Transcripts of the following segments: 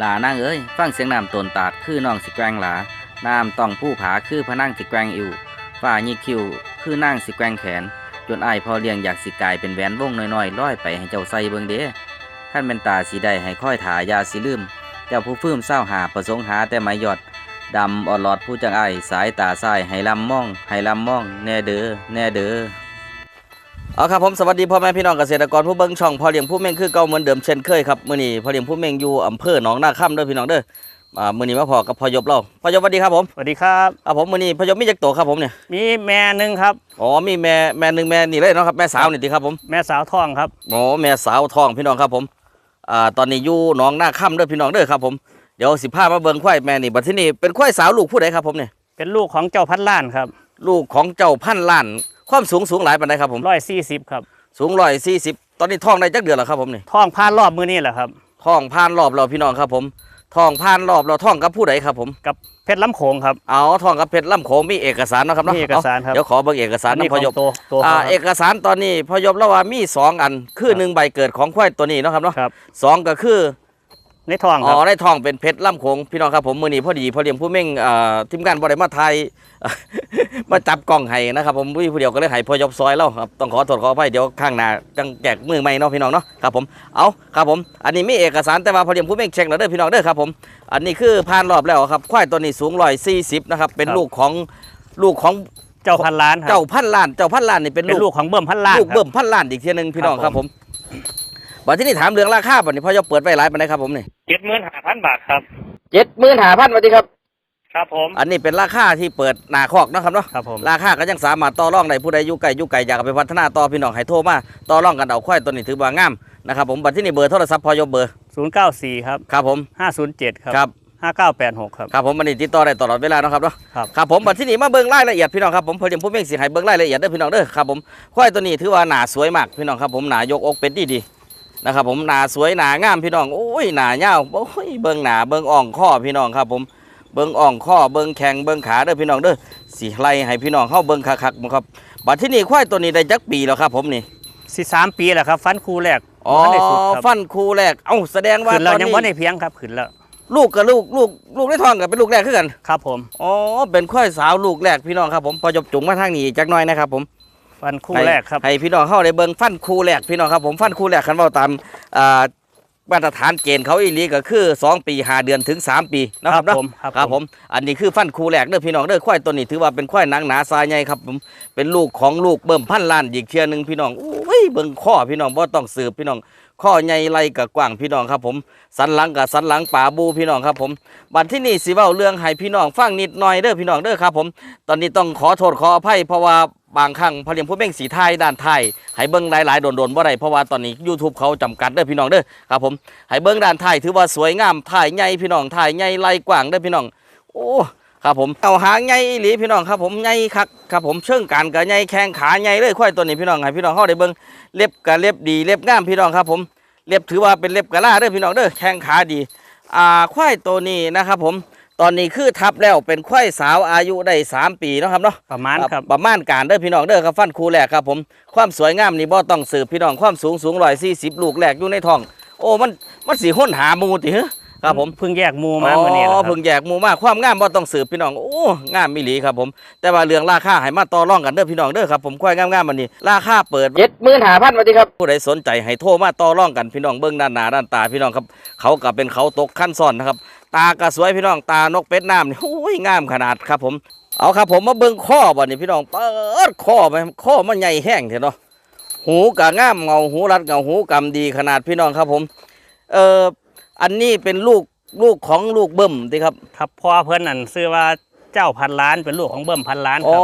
หลานางเอ้ยฟังเสียงน้ำตนตาดคือน้องสิแกงหลาน้ำต้องผู้ผาคือพระนั่งสิแกงอิวฝ่ายิกคิวคือนั่งสิแกงแขน จนอายพอเลี้ยงอยากสิกายเป็นแหวนวงน้อยๆร้อยไปให้เจ้าใส่เบิงเด้ขั้นเป็นตาสีได้ให้ค่อยถายาสิลืมเจ้าผู้ฟื้มเศร้าหาประสงค์หาแต่ไม้หยอดดำออดหลอดผู้จังไอสายตาซ้ายให้ลำมอง ให้ลำมอง แน่เด้อแน่เด้อ เอาครับผมสวัสดีพ่อแม่พี่น้องเกษตรกรผู้เบิ่งช่องพ่อเลี้ยงผู้เม่งคือเก่าเหมือนเดิมเช่นเคยครับมื้อนี้พ่อเลี้ยงผู้เม่งอยู่อำเภอหนองนาค่ำเด้อพี่น้องเด้ออ่ามื้อนี้มาพอกับพ่อยบเราพ่อยบสวัสดีครับผมสวัสดีครับอ่าผมมื้อนี้พ่อยบมีจักโตครับผมเนี่ยมีแม่หนึ่งครับอ๋อมีแม่แม่หนึงแม่นี่เลยเนาะครับแม่สาวนี่ติครับผมแม่สาวท้องครับอ๋อแม่สาวทองพี่น้องครับผมอ่าตอนนี้อยู่หนองนาค่ำเด้อพี่น้องเด้อครับผมเดี๋ยวสิพามาเบิ่งควายแม่นี่บัดที่นี่เป็นควายสาวลูกผู้ใดครับผมเนี่ยเป็นลูกของเจ้าพัดล้านครับ ลูกของเจ้าพันล้าน ความสูงสูงหลายปานใดครับผมร้อยสี่สิบครับ สูงร้อยสี่สิบตอนนี้ท้องได้จักเดือนแล้วครับผมนี่ท้องพานรอบมือนี่แหละครับท้องผ่านรอบเราพี่น้องครับผมท้องผ่านรอบเราท้องกับผู้ใดครับผมกับเพชรล้ำโขงครับเอาท้องกับเพชรล่ำโขงมีเอกสารเนาะครับเนาะมีเอกสารครับเดี๋ยวขอเบิ่งเอกสารอันนี้นะขพอองยบตัวตัวอ่าเขาคเอรับกสารตอนนี้พอยบแล้วว่ามีสองอันคือครับหนึ่งใบเกิดของควายตัวนี้เนาะครับเนาะครับสองก็คือ ในท้องคอ๋รับอได้ท้องเป็นเพชรล่ำโขงพี่น้องครับผมมือนี้พอดีพอเลี้ยงผู้เม่งอ่าทีมงานบริมาไทย มาจับกล้องให้นะครับผมผู้เดียวก็เลยให้พอยบซอยแล้วครับต้องขอโทษขออภัยเดี๋ยวข้างหน้าจังแจกมือใหม่เนาะพี่น้องเนาะครับผมเอาครับผมอันนี้มีเอกสารแต่ว่าพอเลี้ยงผู้เม่งเช็คแล้วเด้อพี่น้องเด้อครับผมอันนี้คือผ่านรอบแล้วครับควายตัวนี้สูงร้อยสี่สิบนะครับเป็นลูกของลูกของเจ้าพันล้านครัเจ้าพันล้านเจ้าพันล้านนี่เป็นเป็นลูลูกกของเบิ่มพันล้านลูกครับเบิ่มพันล้านอีกเทียหนึงพี่น้องคครัรับบผมบัดที่นี่ถามเรื่องราคาบัดนี้พ่อจะเปิดไว้หลายปานใดครับผมนี่ เจ็ดหมื่นห้าพันบาทครับ เจ็ดหมื่นห้าพันสวัสดีครับ ครับผม อันนี้เป็นราคาที่เปิดหนาคอกเนาะครับเนาะครับผม ราคาก็ยังสามารถต่อรองได้ผู้ใดอยู่ไกลอยู่ไกลอยากเอาไปพัฒนาต่อพี่น้องให้โทรมาต่อรองกันเอาควายตัวนี้ถือว่างามนะครับผมบัดที่นี่เบอร์โทรศัพท์พอยกเบอร์ศูนย์เก้าสี่ครับครับผมห้าศูนย์เจ็ดครับครับ ห้าเก้าแปดหกครับ ครับผมมันนี้ติดต่อได้ตลอดเวลาเนาะครับเนาะครับ ครับผมบัดที่นี่มาเบิ่งรายละเอียดพี่น้องครับผมเพิ่นยังผู้เม่งสิให้เบิ่งรายละเอียดเด้อพี่น้องเด้อครับผมควายตัวนี้ถือว่าหนาสวยมากพี่น้องครับผมหนายกอกเป็ดดีดีๆ นะครับผมหนาสวยหนางามพี่น้องโอ้ยหนายาวโอ้ยเบิ่งหนาเบิ่งอ่องข้อพี่น้องครับผมเบิ่งอ่องข้อเบิ่งแข้งเบิ่งขาเด้อพี่น้องเด้อสิไล่ให้พี่น้องเข้าเบิ่งคักๆบ่ครับบัดที่นี่ควายตัวนี้ได้จักปีแล้วครับผมนี่สิสามปีแหละครับ ฟันคู่แรกอ๋อบ่ได้สุดครับฟันคู่แรกเอ้าแสดงว่าขึ้นตเราอนยังนี้ไม่ได้เพียงครับขึ้นแล้วลูกกับลูกลูกลูกในท้องกับเป็นลูกแรกคือกันครับผมอ๋อเป็นควายสาวลูกแรกพี่น้องครับผมพอจบจุงมาทางนี้จักหน่อยนะครับผม ฟันคู่ให้แรกครับให้พี่น้องเข้าได้เบิ่งฟันคู่แรกพี่น้องครับผมฟันคู่แรกคันเว่าตามอ่ามาตรฐานเกณฑ์เขาอีหลีก็คือ 2 ปี5เดือนถึง 3 ปีเนาะครับครัเนาะบผมครับครับผมอันนี้คือฟันคู่แรกเด้อพี่น้องเด้อควายตัวนี้ถือว่าเป็นควายหนังหนาทรายใหญ่ครับผมเป็นลูกของลูกเบิ่มพันล้านอีกเทียหนึงพี่น้องอุ้ยเบิ่งข้อพี่น้องบ่ต้องสืบพี่น้องข้อใหญ่ไหลกับกว้างพี่น้องครับผมสันหลังกับสันหลังป่าบูพี่น้องครับผมบัดที่นี่สิเว้าเรื่องให้พี่น้องฟังนิดหน่อยเด้อพี่น้องเด้อครับผม ตอนนี้ต้องขอโทษขออภัยเพราะว่า บางครั้งพอเลี้ยงผู้เบ่งสีไทยด้านไทยให้เบิ่งหลายๆโดนๆบ่ได้เพราะว่าตอนนี้ YouTube เขาจำกัดเด้อพี่น้องเด้อครับผมให้เบิ่งด้านไทยถือว่าสวยงามถ่ายใหญ่พี่น้องถ่ายใหญ่ไหลกว้างเด้อพี่น้องโอ้ครับผมเอาหางใหญ่หลีพี่น้องครับผมใหญ่คักครับผมเชิงการก็ใหญ่แข้งขาใหญ่เลยควายตัวนี้พี่น้องให้พี่น้องเฮาได้เบิ่งเล็บก็เล็บดีเล็บงามพี่น้องครับผมเล็บถือว่าเป็นเล็บกะลาเด้อพี่น้องเด้อแข้งขาดีอ่าควายตัวนี้นะครับผม ตอนนี้คือทับแล้วเป็นควายสาวอายุได้สามปีเนาะครับเนาะประมาณครับประมาณการเด้อพี่น้องเด้อครับฟันคูแรกครับผมความสวยงามนี่บ่ต้องสืบพี่น้องความสูงสูงร้อยสี่สิบลูกแรกอยู่ในท้อง โอ้มันมันสีห้นหาหมูติเหรอครับผมเพิ่งแยกหมูมาเมื่อนี้แหละอ๋คอรับเพิ่งแยกหมูมาความงามบ่ต้องสืบพี่น้องโอ้งามมิหลีครับผม แต่ว่าเรื่องราคาให้มาต่อรองกันเด้อพี่น้องเด้อครับผมควายงามๆมันนี้ราคาเปิดเจ็ดหมื่นห้าพันบาทครับผู้ใดสนใจให้โทรมาต่อรองกันพี่น้องเบิ้งด้านหน้าด้านตาพี่น้องครับ เขากับเป็นเขาตกขั้นซ่อนนะครับ ตากระสวยพี่น้องตานกเป็ดน้ำนี่โอ้ยงามขนาดครับผมเอาครับผมมาเบิ้งข้อบ่นี่พี่น้องเปิดข้อไปข้อมันใหญ่แห้งเถอะเนาะหูกะงามเงาหูรัดเงาหูกำดีขนาดพี่น้องครับผม เอ่ออันนี้เป็นลูกลูกของลูกเบิ้มติครับครับพ่อเพิ่นนั่นชื่อว่าเจ้าพันล้านเป็นลูกของเบิ่มพันล้านคอ๋อรับ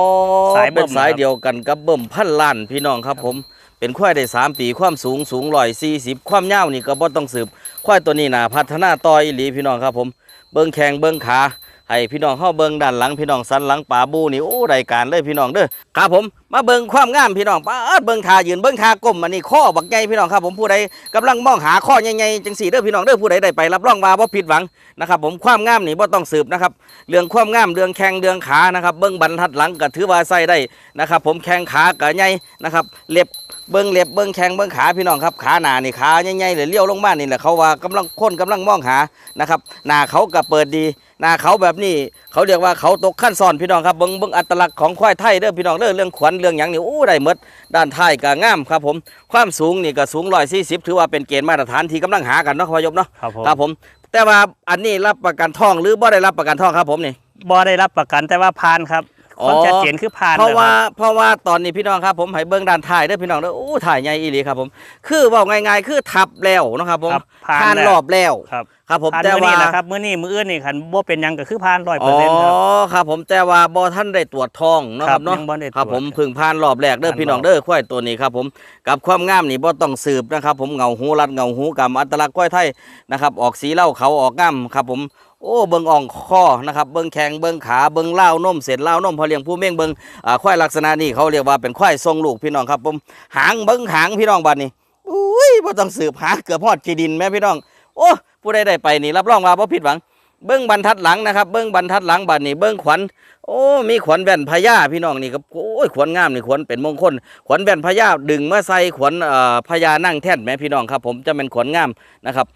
สายเบิ่เป็นมสายครับเดียวกันกับเบิ้มพันล้านพี่น้องครับผม เป็นควายได้สามปีความสูงสูงร้อยสี่สิบความยาวนี่ก็บ่ต้องสืบ ควายตัวนี้นะพัฒนาต่ออีหลีพี่น้องครับผม เบิ้งแข้งเบิ้งขา ให้พี่น้องเข้าเบิงด้านหลังพี่น้องสันหลังป่าบูนี่โอ้รายการเลยพี่น้องเด้อครับผมมาเบิ่งความงามพี่น้องป้าเบิ่งทายืนเบิ่งทากลมอันนี้ข้อบักใหญ่พี่น้องครับผมผู้ใดกำลังมองหาข้อใหญ่ๆจังสี่เด้อพี่น้องเด้อผู้ใดได้ไปรับรองว่าบ่ผิดหวังนะครับผมความงามนี่บ่ต้องสืบนะครับเรื่องความงามเรื่องแข้งเรื่องขานะครับเบิ่งบรรทัดหลังก็ถือว่าใส่ได้นะครับผมแข้งขาก็ใหญ่นะครับเล็บเบิ่งเล็บเบิ่งแข้งเบิ่งขาพี่น้องครับขาหนานี่ขาใหญ่ๆเลยเลี้ยวลงมานี่แหละเขาว่ากำลังค้นกำลังมองหานะครับหน้าเขาก็เปิดดี หน้าเขาแบบนี้เขาเรียกว่าเขาตกขั้นซ้อนพี่น้องครับเบิ่งเบิ่งอัตลักษณ์ของควายไทยเด้อพี่น้องเด้อเรื่องขวัญเรื่องหยังนี่โอ้ได้หมดด้านท้ายก็งามครับผมความสูงนี่ก็สูง140ถือว่าเป็นเกณฑ์มาตรฐานที่กำลังหากันเนาะครับพยบเนาะครับผมครับผม แต่ว่าอันนี้รับประกันทองหรือบ่ได้รับประกันทองครับผมนี่บ่ได้รับประกันแต่ว่าผ่านครับอ๋อความชัดเจนคือผ่านเพราะว่าแล้คบเพราะว่าตอนนี้พี่น้องครับผมให้เบิ่งด้านท้ายเด้อพี่น้องเด้อโอ้ถ่ายใหญ่อีหลีครับผม คือเว้าง่ายๆคือทับแล้วเนาะครับผมครับผ่านผ่านแล้วรอบแล้วครับ ครับผมผ่านแต่มื้อว่านี้แหละครับมื้อนี้มื้ออื่นนี่คันบ่เป็นหยังก็คือผ่าน100%อ๋อครับครับผมแต่ว่าบ่ท่านได้ตรวจทองเนาะครับครับเนาะยังบ่ได้ตรวจครับผมเพึ่งผ่านรอบแรกเด้อผ่านพี่น้องรอบเด้อควายตัวนี้ครับผมกับความงามนี่บ่ต้องสืบนะครับ ผมเงาหูรัดเงาหูกำอัตลักษณ์ควายไทยนะครับออกสีเหล้าเขาออกงามครับผมโอ้เบิ่งอ่องคอนะครับเบิ่งแข้งเบิ่งขาเบิ่งเล้าวนมเสร็จเล้าวนมพอเลี้ยงผู้เม่งเบิ่งอ่าควายลักษณะนี้เขาเรียกว่าเป็นควายทรงลูกพี่น้องครับผมหางเบิ่งหางพี่น้องบัดนี้ อุ้ยบ่ต้องสืบหาเกือบฮอดจีดินแม่พี่น้อง โอ้ ผู้ใดได้ไปนี่รับรองว่าบ่ผิดหวัง เบิ้งบรรทัดหลังนะครับ เบิ้งบรรทัดหลังบัดนี้เบิ้งขวัญโอ้ มีขวัญแว่นพญาพี่น้องนี่ครับโอ้ยขวัญงามนี่ขวัญเป็นมงคล ขวัญแว่นพญาดึงมาใส่ขวัญอ่อพญานั่งแท่นแม่พี่น้องครับ ผมจะเป็นขวัญงามนะครับ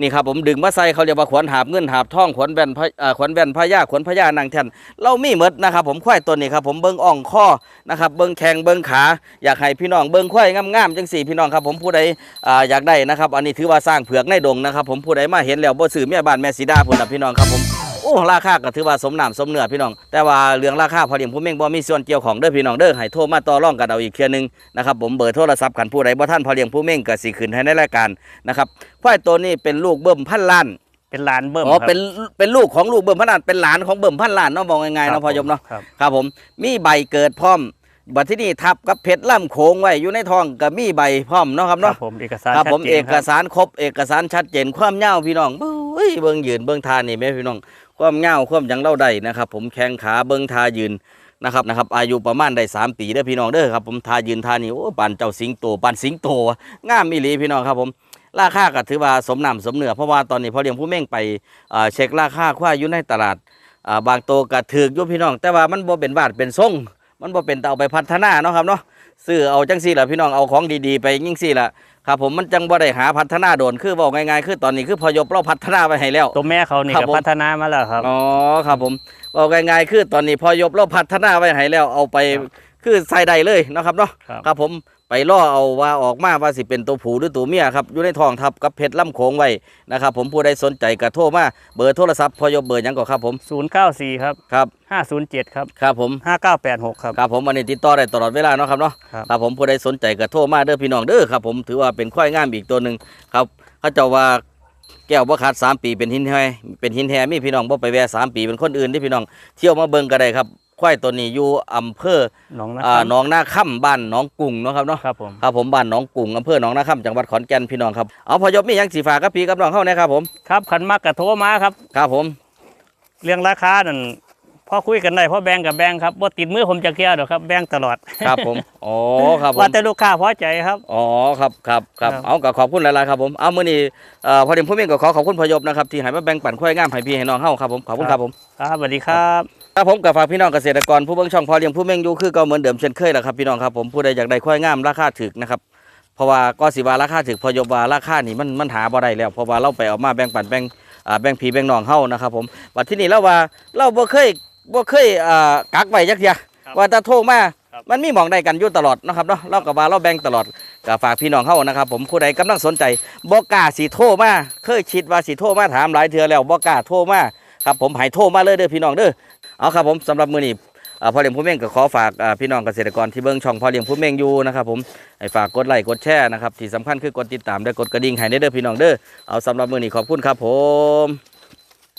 นี่ครับผมดึงมาใส่เขาเรียกว่าขวัญหาบเงินหาบทองขวัญแว่นพะขวัญแว่นพญาขวนพญานั่งแทนเรามีหมดนะครับผมควายตัวนี้ครับผมเบิ้งอ่องข้อนะครับเบิ้งแข้งเบิ้งขาอยากให้พี่น้องเบิ้งควายงามๆจังสี่พี่น้องครับผมผู้ใดอยากได้นะครับ อันนี้ถือว่าสร้างเผือกในดงนะครับผมผู้ใดมาเห็นแล้วบ่ซื้อแม่บ้านแม่สีดาพุ่นนะพี่น้องครับผม ราคาก็ถือว่าสมน้ำสมเนื้อพี่น้อง แต่ว่าเรื่องราคาพอเลี้ยงผู้เม่งบ่มีส่วนเกี่ยวของเด้อพี่น้องเด้อให้โทรมาต่อรองกันเอาอีกเทื่อนึงนะครับผมเบอร์โทรศัพท์กันผู้ใดบ่ท่านพอเลี้ยงผู้เม่งก็สิขึ้นให้ในรายการนะครับควายตัวนี้เป็นลูกเบิ่มพันล้านเป็นลานเบิ่มอ๋อครับ เป็นเป็นลูกของลูกเบิ่มพันล้านเป็นหลานของเบิ่มพันล้านเนาะบอกง่ายๆครัเนาะบพอยมเนาะครับ ครับผมมีใบเกิดพร้อมบัดที่นี่ทับกับเพชรล่ำโขงไว้อยู่ในท้องก็มีใบพร้อมเนาะครับครัเนาะ บผมเอกสารครับผมชัดจนเอกสารครบเอกสารชัดเจนความยาวพี่น้องเบ้ยเบิ่งยืนเบิ่งทานี่แม่พี่น้อง ความยาความยังเล่าได้นะครับ ผมแข้งขาเบิ่งทายืนนะครับนะครับอายุประมาณได้สามปีเด้อพี่น้องเด้อครับผมทายืนทานี่โอ้ปานเจ้าสิงโตปานสิงโตงามอีหลีพี่น้องครับผมราคาก็ถือว่าสมน้ำสมเนื้อเพราะว่าตอนนี้พอเลี้ยงผู้เม่งไปเช็คราคาควายอยู่ในตลาดบางโตวก็ถือกอยู่พี่น้อง แต่ว่ามันบ่เป็นบาทเป็นทรงมันบ่เป็นตาเอาไปพัฒนาเนาะครับเนาะ ซื้อเอาจังซี่ล่ะพี่น้องเอาของดีๆ ไปยิ่งซี่ล่ะครับผมมันจังบ่ได้หาพัฒนาโดนคือบอกง่ายๆคือตอนนี้คือพอยบเราพัฒนาไปให้แล้ว ตัวแม่เขานี่ครับก็ผมพัฒนามาแล้วครับอ๋อครับผมบอกง่ายๆคือตอนนี้พอยบเราพัฒนาไว้ให้แล้วเอาไปครับคือใส่ใดเลยเนาะครับเนาะครับครับผม ไปล่อเอาว่าออกมาว่าสิเป็นตัวผู้หรือตัวเมียครับอยู่ในท้องทับกับเพชรล่ำโขงไว้นะครับผมผู้ใดสนใจก็โทรมาเบอร์โทรศัพท์พอยบเบอร์หยังก็ครับผม094 ครับ ครับ507 ครับ ครับผม5986 ครับ ครับผมวันนี้ติดต่อได้ตลอดเวลาเนาะครับเนาะครับ ครับผมผู้ใดสนใจก็โทรมาเด้อพี่น้องเด้อครับผมถือว่าเป็นควายงามอีกตัวหนึ่งครับเขาเจ้าว่าแก้วบ่ขาดสามปีเป็นหินแท้เป็นหินแท้มีพี่น้องบ่ไปแวะสามปีเป็นคนอื่นที่พี่น้องเที่ยวมาเบิ่งก็ได้ครับ ควายตัวนี้อยู่อำเภอหนองนะอ่าครับหนองนาค่ำบ้านหนองกุ่งเนาะครับเนาะครับผมครับผมบ้านหนองกุ่งอำเภอหนองนาค่ำจังหวัดขอนแก่นพี่น้องครับเอาพอยบมีหยังสีฝากกับพี่กับน้องเฮาแนะครับผมครับขันมากกระโทรมาครับ ครับผมเรื่องราคานั่นพอคุยกันได้พอแบ่งกับแบ่งครับบ่ติดมือผมจะเกี่ยวดอกครับแบ่งตลอดครับผมอ๋อครับผมว่าแต่ลูกค้าพอใจครับ อ๋อครับครับครับครับ เอาก็ขอบคุณหลายๆครับผมเอามื้อนี้เอ่อพอดีผู้เม่นก็ขอขอบคุณพอยบนะครับที่ให้มาแบ่งปันควายงามให้พี่ให้น้องเฮาครับผมขอบคุณครับผม ครับสวัสดีครับ ครับผมกับฝากพี่น้องเกษตรกรผู้เบิ่งช่องพอเลี้ยงผู้เม่งอยู่คือเก็เหมือนเดิมเช่นเคยแหละครับพี่น้องครับผมผู้ใดอยากได้ควายงามราคาถูกนะครับเพราะว่าก็สิว่าราคาถูกพอยบว่าราคานี่มันมันหาบ่ได้แล้วเพราะว่าเราไปเอามาแบ่งปันแบ่งอ่าแบ่งพี่แบ่งน้องเฮานะครับผมบัดที่นี่เราว่าเราบ่เคยบ่เคยอ่ากักไว้จักเที่ยครับว่าถ้าโทรมาครับมันมีหมองใดกันอยู่ตลอดนะครับเนาะเราก็ว่าเราแบ่งตลอดก็ฝากพี่น้องเฮานะครับ ผมผู้ใดกำลังสนใจบ่กล้าสิโทรมาเคยคิดว่าสิโทรมาถามหลายเทื่อแล้วบ่กล้าโทรมาครับผมให้โทรมาเลยเด้อพี่น้องเด้อ เอาครับผมสำหรับมือนี้พ่อเลี้ยงผู้เม่งก็ขอฝากพี่น้องเกษตรกรที่เบิ้งช่องพ่อเลี้ยงผู้เม่งอยู่นะครับผมให้ฝากกดไลค์กดแชร์นะครับที่สำคัญคือกดติดตามและกดกระดิ่งให้ได้เด้อพี่น้องเด้อเอาสำหรับมือนี้ขอบคุณครับผม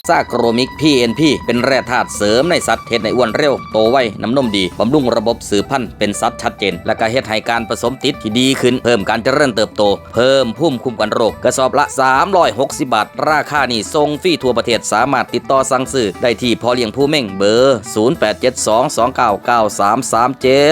ซากโรมิกพีเอ็นพีเป็นแร่ธาตุเสริมในสัตว์เฮ็ดในอ้วนเร็ว โตไวน้ำนมดี บำรุงระบบสืบพันธุ์เป็นสัตว์ชัดเจน และก็เฮ็ดให้การผสมติดที่ดีขึ้น เพิ่มการเจริญเติบโต เพิ่มภูมิคุ้มกันโรค กระสอบละ 360 บาท ราคานี่ทรงฟรีทั่วประเทศสามารถติดต่อสั่งซื้อได้ที่พอเลี้ยงผู้เม่งเบอร์ 0872299337